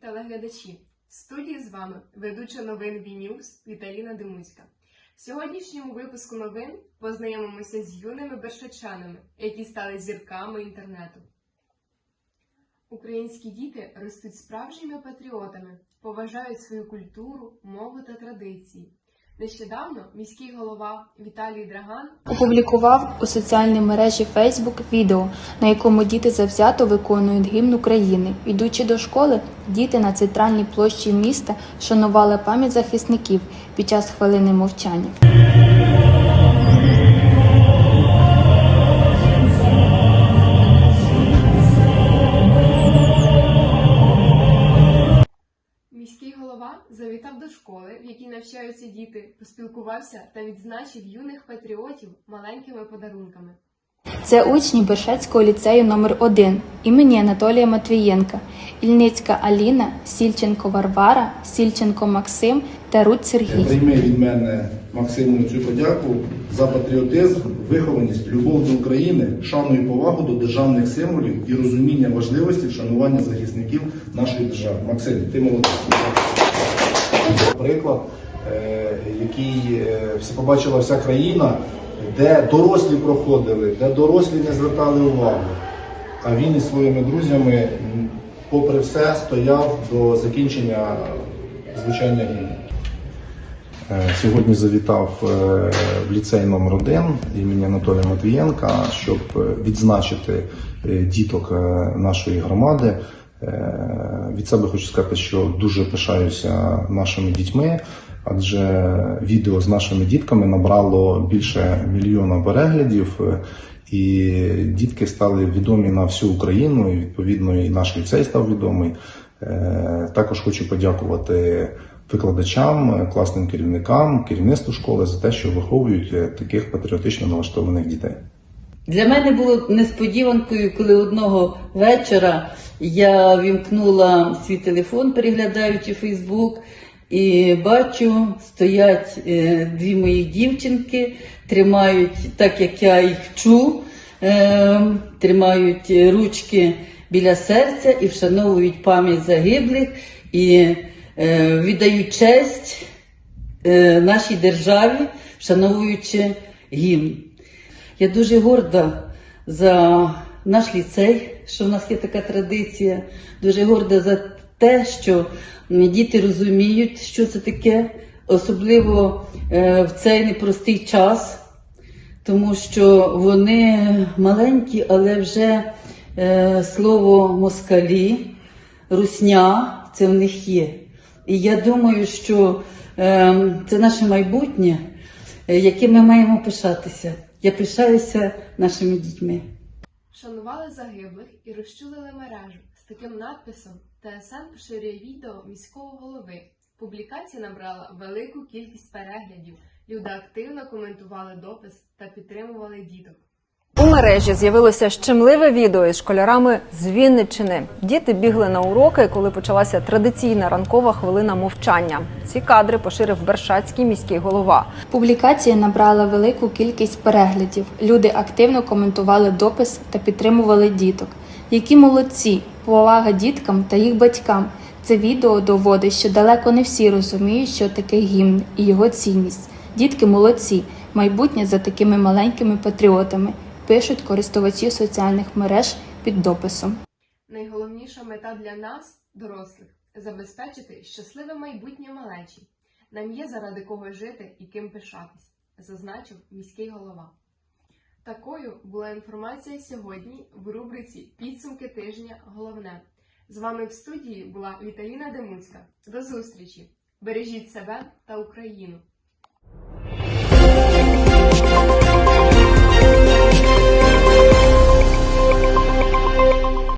телеглядачі. В студії з вами ведуча новин Вінюкс Віталіна Демуська. В сьогоднішньому випуску новин познайомимося з юними бершачанами, які стали зірками інтернету. Українські діти ростуть справжніми патріотами, поважають свою культуру, мову та традиції. Нещодавно міський голова Віталій Драган Опублікував у соціальній мережі Facebook відео, на якому діти завзято виконують гімн України. Йдучи до школи, діти на центральній площі міста шанували пам'ять захисників під час хвилини мовчання. Завітав до школи, в якій навчаються діти, поспілкувався та відзначив юних патріотів маленькими подарунками. Це учні Бершацького ліцею номер 1 імені Анатолія Матвієнка, Ільницька Аліна, Сільченко Варвара, Сільченко Максим та Рудь Сергій. Прийми від мене Максиму цю подяку за патріотизм, вихованість, любов до України, шану і повагу до державних символів і розуміння важливості вшанування захисників нашої держави. Максим, ти молодець. Приклад, е, який е, всі побачила вся країна, де дорослі проходили, де дорослі не звертали увагу. А він із своїми друзями, попри все, стояв до закінчення звучання гімну. Е, Сьогодні завітав в ліцей номер 1 імені Анатолія Матвієнка, щоб відзначити діток нашої громади. Е, Від себе хочу сказати, що дуже пишаюся нашими дітьми, адже відео з нашими дітками набрало більше мільйона переглядів. е, І дітки стали відомі на всю Україну, і відповідно і наш ліцей став відомий. Е, Також хочу подякувати викладачам, класним керівникам, керівництву школи за те, що виховують таких патріотично налаштованих дітей. Для мене було несподіванкою, коли одного вечора я вімкнула свій телефон, переглядаючи Фейсбук, і бачу, стоять е, дві мої дівчинки, тримають, так як я їх вчу, е, тримають ручки біля серця і вшановують пам'ять загиблих і е, віддають честь нашій державі, вшановуючи гімн. Я дуже горда за наш ліцей, що в нас є така традиція. Дуже горда за те, що діти розуміють, що це таке, особливо е, в цей непростий час, тому що вони маленькі, але вже е, слово москалі, русня це в них є. І я думаю, що е, це наше майбутнє, е, яким ми маємо пишатися. Я пишаюся нашими дітьми. Шанували загиблих і розчулили мережу з таким надписом ТСН поширює відео міського голови. Публікація набрала велику кількість переглядів. Люди активно коментували допис та підтримували діток. У мережі з'явилося щемливе відео із школярами з Вінниччини. Діти бігли на уроки, коли почалася традиційна ранкова хвилина мовчання. Ці кадри поширив Бершацький міський голова. Публікація набрала велику кількість переглядів. Люди активно коментували допис та підтримували діток. Які молодці! Повага діткам та їх батькам. Це відео доводить, що далеко не всі розуміють, що таке гімн і його цінність. Дітки молодці, майбутнє за такими маленькими патріотами, пишуть користувачі соціальних мереж під дописом. Найголовніша мета для нас, дорослих, забезпечити щасливе майбутнє малечі. Нам є заради кого жити і ким пишатись, зазначив міський голова. Такою була інформація сьогодні в рубриці Підсумки тижня. Головне. З вами в студії була Віталіна Демуцька. До зустрічі! Бережіть себе та Україну!